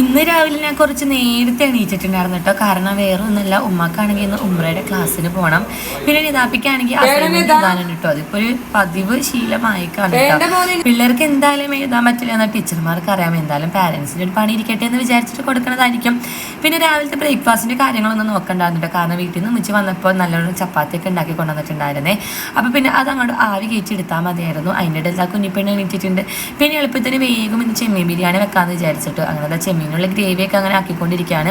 ഇന്ന് രാവിലെ ഞാൻ കുറച്ച് നേരത്തെ എണീറ്റിട്ടുണ്ടായിരുന്നു കേട്ടോ. കാരണം വേറെ ഒന്നല്ല ഉമ്മക്കാണെങ്കിൽ ഇന്ന് ഉമ്രയുടെ ക്ലാസ്സിന് പോകണം പിന്നെ നിതാപ്പിക്കാണെങ്കിൽ എഴുതാനും കേട്ടോ. അതിപ്പോ ഒരു പതിവ് ശീലമായി കേട്ടോ. പിള്ളേർക്ക് എന്തായാലും എഴുതാൻ പറ്റില്ല എന്നാൽ ടീച്ചർമാർക്ക് അറിയാം എന്തായാലും പാരന്റ്സിന്റെ ഒരു പണി ഇരിക്കട്ടെ എന്ന് വിചാരിച്ചിട്ട് കൊടുക്കണതായിരിക്കും. പിന്നെ രാവിലത്തെ ബ്രേക്ക്ഫാസ്റ്റിന്റെ കാര്യങ്ങളൊന്നും നോക്കണ്ടായിരുന്നു കേട്ടോ. കാരണം വീട്ടിൽ നിന്ന് ഉച്ച വന്നപ്പോൾ നല്ലോണം ചപ്പാത്തിയൊക്കെ ഉണ്ടാക്കി കൊണ്ടുവന്നിട്ടുണ്ടായിരുന്നേ. അപ്പൊ പിന്നെ അത് അങ്ങോട്ട് ആവി കയറ്റി എടുത്താൽ മതിയായിരുന്നു. അതിന്റെ ഇടയിൽ ആ കുഞ്ഞിപ്പെണ്ണ് എണീറ്റിട്ടുണ്ട്. പിന്നെ എളുപ്പത്തിന് വേഗം ഇന്ന് ചെമ്മീൻ ബിരിയാണി വെക്കാമെന്ന് വിചാരിച്ചിട്ട് അങ്ങനെ ദാ ചെമ്മീനുള്ള ഗ്രേവിയൊക്കെ അങ്ങനെ ആക്കിക്കൊണ്ടിരിക്കുകയാണ്.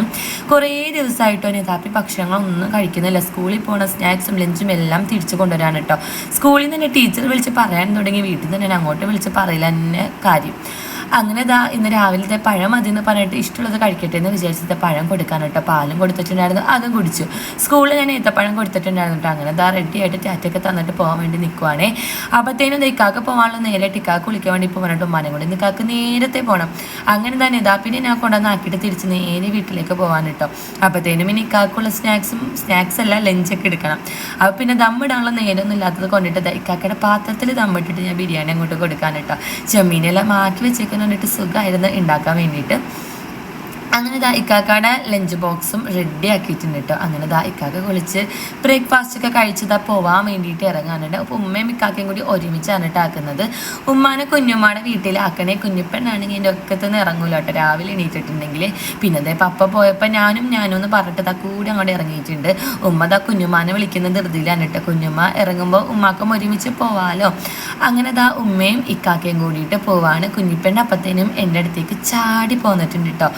കുറേ ദിവസമായിട്ടോ നേതാപ്പി ഭക്ഷണങ്ങളൊന്നും കഴിക്കുന്നില്ല. സ്കൂളിൽ പോകുന്ന സ്നാക്സും ലഞ്ചും എല്ലാം തിരിച്ചു കൊണ്ടുവരാണ് കേട്ടോ. സ്കൂളിൽ നിന്ന് തന്നെ ടീച്ചർ വിളിച്ച് പറയാൻ തുടങ്ങി. വീട്ടിൽ നിന്ന് തന്നെ അങ്ങോട്ട് വിളിച്ച് പറയില്ല തന്നെ കാര്യം. അങ്ങനെ ദാ ഇന്ന് രാവിലത്തെ പഴം മതി എന്ന് പറഞ്ഞിട്ട് ഇഷ്ടമുള്ളത് കഴിക്കട്ടെ എന്ന് വിചാരിച്ചിട്ട് പഴം കൊടുക്കാൻ കേട്ടോ. പാലും കൊടുത്തിട്ടുണ്ടായിരുന്നു അതും കുടിച്ചു. സ്കൂളിൽ ഞാൻ ഏത്തപ്പഴം കൊടുത്തിട്ടുണ്ടായിരുന്നു കേട്ടോ. അങ്ങനെ ദാ റെഡി ആയിട്ട് ടാറ്റൊക്കെ തന്നിട്ട് പോകാൻ വേണ്ടി നിൽക്കുവാണേ അപ്പത്തേനും ഇക്കാക്ക് പോകാനുള്ള നേരെ ഇക്കാക്ക് കുളിക്കാൻ വേണ്ടി ഇപ്പോൾ പറഞ്ഞിട്ട് ഉമ്മാനെ കൂടി ഇക്കാക്ക് നേരത്തെ പോകണം അങ്ങനെ തന്നെ ഇതാ പിന്നെ ഞാൻ കൊണ്ടുവന്നാക്കിയിട്ട് തിരിച്ച് നേരെ വീട്ടിലേക്ക് പോകാൻ കേട്ടോ. അപ്പത്തേനും ഇനി ഇക്കാക്കുള്ള സ്നാക്സും സ്നാക്സ് അല്ല ലഞ്ചൊക്കെ എടുക്കണം. അപ്പോൾ പിന്നെ ദമ്മിടാനുള്ള നേരമൊന്നും ഇല്ലാത്തത് കൊണ്ടിട്ട് ഇക്കാക്കയുടെ പാത്രത്തിൽ ദമ്മിട്ടിട്ട് ഞാൻ ബിരിയാണി അങ്ങോട്ട് കൊടുക്കാൻ കേട്ടോ. ചെമ്മീനെല്ലാം മാറ്റി വെച്ചേക്കാൻ വേണ്ടിയിട്ട് സുഖമായിരുന്നു. ഉണ്ടാക്കാൻ വേണ്ടിയിട്ട്. അങ്ങനെ ദാ ഇക്കാക്കയുടെ ലഞ്ച് ബോക്സും റെഡി ആക്കിയിട്ടുണ്ട് കേട്ടോ അങ്ങനെ ദാ ഇക്കാക്ക കുളിച്ച് ബ്രേക്ക്ഫാസ്റ്റ് ഒക്കെ കഴിച്ചതാ പോവാൻ വേണ്ടിയിട്ട് ഇറങ്ങാനുണ്ട്. അപ്പോൾ ഉമ്മയും ഇക്കാക്കയും കൂടി ഒരുമിച്ചാണ് കേട്ടോ ആക്കുന്നത്. ഉമ്മാനെ കുഞ്ഞുമ്മാടെ വീട്ടിലാക്കണേ കുഞ്ഞുപ്പെണ്ണാണെങ്കിൽ എന്റെ തന്നെ ഇറങ്ങൂല കേട്ടോ രാവിലെ എണീറ്റിട്ടുണ്ടെങ്കിൽ പിന്നെ അതേ പപ്പ പോയപ്പോൾ ഞാനും ഞാനും എന്ന് പറഞ്ഞിട്ട് ദാ കൂടി അങ്ങോട്ട് ഇറങ്ങിയിട്ടുണ്ട്. ഉമ്മ ദാ കുഞ്ഞുമ്മാനെ വിളിക്കുന്ന ധൃതിയിലാണ് കേട്ടോ കുഞ്ഞുമ്മ ഇറങ്ങുമ്പോൾ ഉമ്മാക്കും ഒരുമിച്ച് പോവാലോ. അങ്ങനെ ദാ ഉമ്മയും ഇക്കാക്കയും കൂടിയിട്ട് പോവാണ്. കുഞ്ഞിപ്പെണ്ണ അപ്പത്തേനും എന്റെ അടുത്തേക്ക് ചാടി പോന്നിട്ടുണ്ട് കേട്ടോ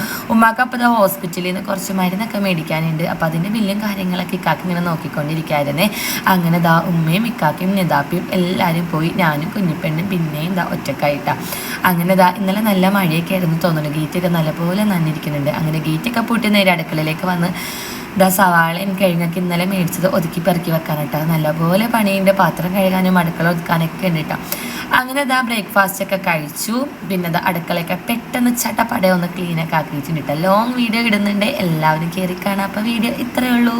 ദാ ഹോസ്പിറ്റലിൽ നിന്ന് കുറച്ച് മരുന്നൊക്കെ മേടിക്കാനുണ്ട്. അപ്പോൾ അതിന്റെ ബില്ലും കാര്യങ്ങളൊക്കെ ഇക്കാക്ക് ഇങ്ങനെ നോക്കിക്കൊണ്ടിരിക്കുകയായിരുന്നേ അങ്ങനെ ദാ ഉമ്മയും ഇക്കാക്കയും നിതാപ്പിയും എല്ലാവരും പോയി ഞാനും കുഞ്ഞിപ്പെണ്ണും പിന്നെയും ദാ ഒറ്റക്കായിട്ടാ. അങ്ങനെ ദാ ഇന്നലെ നല്ല മഴയൊക്കെ ആയിരുന്നു തോന്നുന്നു. ഗേറ്റൊക്കെ നല്ലപോലെ നന്നിരിക്കുന്നുണ്ട് അങ്ങനെ ഗേറ്റൊക്കെ പൂട്ടി നേരെ അടുക്കളയിലേക്ക് വന്ന് ദാ സവാളയും കിഴങ്ങൊക്കെ ഇന്നലെ മേടിച്ചത് ഒതുക്കി പെറുക്കി വെക്കാൻ നല്ലപോലെ പണിയുണ്ട് പാത്രം കഴുകാനും അടുക്കള ഒതുക്കാനൊക്കെ ഉണ്ട് കേട്ടോ അങ്ങനെ ഇതാ ബ്രേക്ക്ഫാസ്റ്റ് ഒക്കെ കഴിച്ചു. പിന്നെ ദാ അടുക്കളയൊക്കെ പെട്ടെന്ന് ചട്ടപ്പടയൊന്ന് ക്ലീനൊക്കെ ആക്കിയിട്ടുണ്ട് കേട്ടോ ലോങ് വീഡിയോ ഇടുന്നുണ്ട്. എല്ലാവരും കയറി കാണാം. അപ്പോൾ വീഡിയോ ഇത്രയേ ഉള്ളൂ.